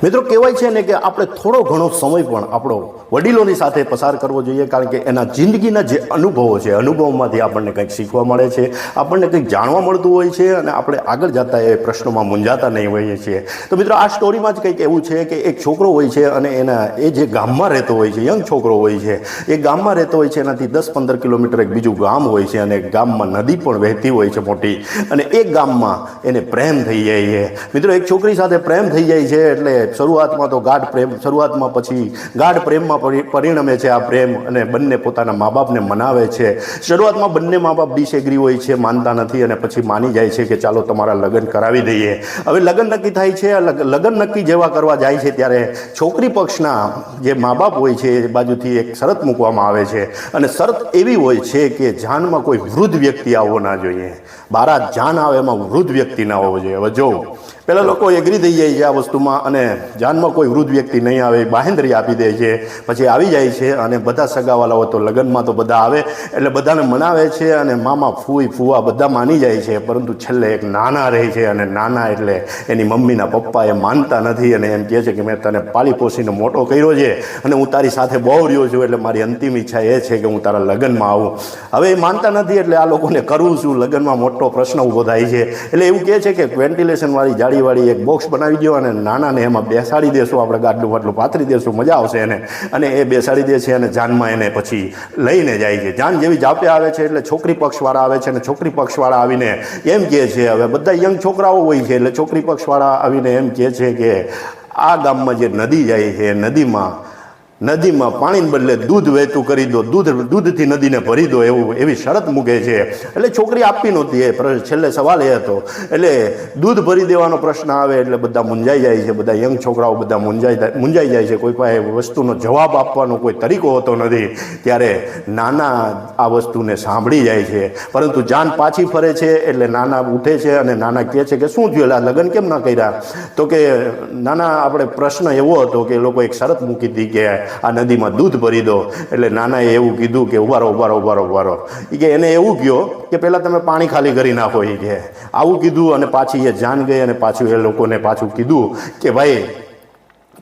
મિત્રો, કહેવાય છે ને કે આપણે થોડો ઘણો સમય પણ આપણો વડીલોની સાથે પસાર કરવો જોઈએ, કારણ કે એના જિંદગીના જે અનુભવો છે, અનુભવોમાંથી આપણને કંઈક શીખવા મળે છે, આપણને કંઈક જાણવા મળતું હોય છે અને આપણે આગળ જતા એ પ્રશ્નોમાં મૂંઝાતા નહીં હોઈએ છીએ. તો મિત્રો, આ સ્ટોરીમાં જ કંઈક એવું છે કે એક છોકરો હોય છે અને એના એ જે ગામમાં રહેતો હોય છે, યંગ છોકરો હોય છે, એ ગામમાં રહેતો હોય છે, એનાથી દસ પંદર કિલોમીટર એક બીજું ગામ હોય છે અને ગામમાં નદી પણ વહેતી હોય છે મોટી અને એ ગામમાં એને પ્રેમ થઈ જાય છે. મિત્રો, એક છોકરી સાથે પ્રેમ થઈ જાય છે એટલે શરૂઆતમાં તો ગાઢ પ્રેમ, શરૂઆતમાં પછી ગાઢ પ્રેમમાં પરી- પરિણમે છે આ પ્રેમ અને બંને પોતાના મા બાપને મનાવે છે. શરૂઆતમાં બંને મા બાપ ડિસએગ્રી હોય છે, માનતા નથી અને પછી માની જાય છે કે ચાલો તમારા લગ્ન કરાવી દઈએ. હવે લગ્ન નક્કી થાય છે લગ્ન નક્કી જેવા કરવા જાય છે ત્યારે છોકરી પક્ષના જે મા બાપ હોય છે એ બાજુથી એક શરત મૂકવામાં આવે છે. અને શરત એવી હોય છે કે જાનમાં કોઈ વૃદ્ધ વ્યક્તિ આવવો ના જોઈએ. બારા જાન આવે એમાં વૃદ્ધ વ્યક્તિ ના હોવો જોઈએ. હવે જો પેલા લોકો એગ્રી થઈ જાય છે આ વસ્તુમાં અને જાનમાં કોઈ વૃદ્ધ વ્યક્તિ નહીં આવે બાહેંધરી આપી દે છે, પછી આવી જાય છે અને બધા સગાવાલાઓ તો લગ્નમાં તો બધા આવે, એટલે બધાને મનાવે છે અને મામા ફૂઈ ફૂવા બધા માની જાય છે, પરંતુ છેલ્લે એક નાના રહે છે અને નાના એટલે એની મમ્મીના પપ્પા એ માનતા નથી અને એમ કહે છે કે મેં તને પાળી પોસીને મોટો કર્યો છે અને હું તારી સાથે બહુ રહ્યો છું, એટલે મારી અંતિમ ઈચ્છા એ છે કે હું તારા લગ્નમાં આવું. હવે એ માનતા નથી, એટલે આ લોકોને કરવું છું, લગ્નમાં મોટો પ્રશ્ન ઊભો થાય છે. એટલે એવું કહે છે કે વેન્ટિલેશનવાળી જાળીવાળી એક બોક્સ બનાવી દો અને નાનાને એમાં બેસાડી દેશું આપણે ગાડલું વાટલું પાથરી દેશું, મજા આવશે એને. અને એ બેસાડી દે છે અને જાનમાં એને પછી લઈને જાય છે. જાન જેવી જાપે આવે છે એટલે છોકરી પક્ષવાળા આવે છે અને છોકરી પક્ષવાળા આવીને એમ કહે છે, હવે બધા યંગ છોકરાઓ હોય છે એટલે છોકરી પક્ષવાળા આવીને એમ કહે છે કે આ ગામમાં જે નદી જાય છે નદીમાં નદીમાં પાણીને બદલે દૂધ વહેતું કરી દો. દૂધ, દૂધથી નદીને ભરી દો એવું, એવી શરત મૂકે છે. એટલે છોકરી આપી નહોતી એ છેલ્લે સવાલ એ હતો. એટલે દૂધ ભરી દેવાનો પ્રશ્ન આવે એટલે બધા મૂંઝાઈ જાય છે. બધા યંગ છોકરાઓ બધા મૂંઝાઈ મૂંઝાઈ જાય છે. કોઈ પાસે વસ્તુનો જવાબ આપવાનો કોઈ તરીકો હોતો નથી. ત્યારે નાના આ વસ્તુને સાંભળી જાય છે. પરંતુ જાન પાછી ફરે છે એટલે નાના ઉઠે છે અને નાના કહે છે કે શું થયું? એટલે લગ્ન કેમ ના કર્યા? તો કે, નાના, આપણે પ્રશ્ન એવો હતો કે એ લોકો એક શરત મૂકી હતી કે આ નદીમાં દૂધ ભરી દો. એટલે નાનાએ એવું કીધું કે ઉભારો ઉભારો ઉભારો ઉભારો એ કે એને એવું કહ્યું કે પહેલાં તમે પાણી ખાલી કરી નાખો એ કે. આવું કીધું અને પાછી એ જાન ગઈ અને પાછું એ લોકોને પાછું કીધું કે ભાઈ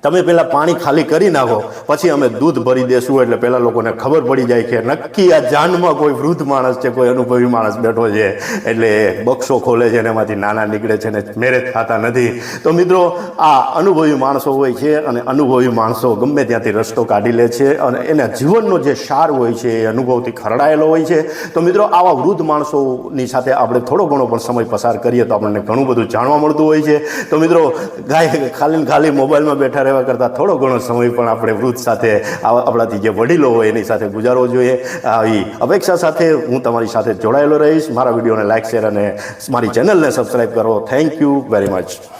તમે પહેલાં પાણી ખાલી કરી નાખો, પછી અમે દૂધ ભરી દેશું એટલે પહેલાં લોકોને ખબર પડી જાય કે નક્કી આ જાનમાં કોઈ વૃદ્ધ માણસ છે, કોઈ અનુભવી માણસ બેઠો છે. એટલે બક્ષો ખોલે છે અને એમાંથી નાના નીકળે છે ને મેરેજ થતા નથી. તો મિત્રો, આ અનુભવી માણસો હોય છે અને અનુભવી માણસો ગમે ત્યાંથી રસ્તો કાઢી લે છે અને એના જીવનનો જે સાર હોય છે એ અનુભવથી ખરડાયેલો હોય છે. તો મિત્રો, આવા વૃદ્ધ માણસોની સાથે આપણે થોડો ઘણો પણ સમય પસાર કરીએ તો આપણને ઘણું બધું જાણવા મળતું હોય છે. તો મિત્રો, ગાય ખાલી ખાલી મોબાઈલમાં બેઠા રહેવા કરતાં થોડો ઘણો સમય પણ આપણે વૃદ્ધ સાથે આપણાથી જે વડીલો હોય એની સાથે ગુજારવો જોઈએ. આવી અપેક્ષા સાથે હું તમારી સાથે જોડાયેલો રહીશ. મારા વિડીયોને લાઇક શેર અને મારી ચેનલને સબસ્ક્રાઈબ કરો. Thank you very much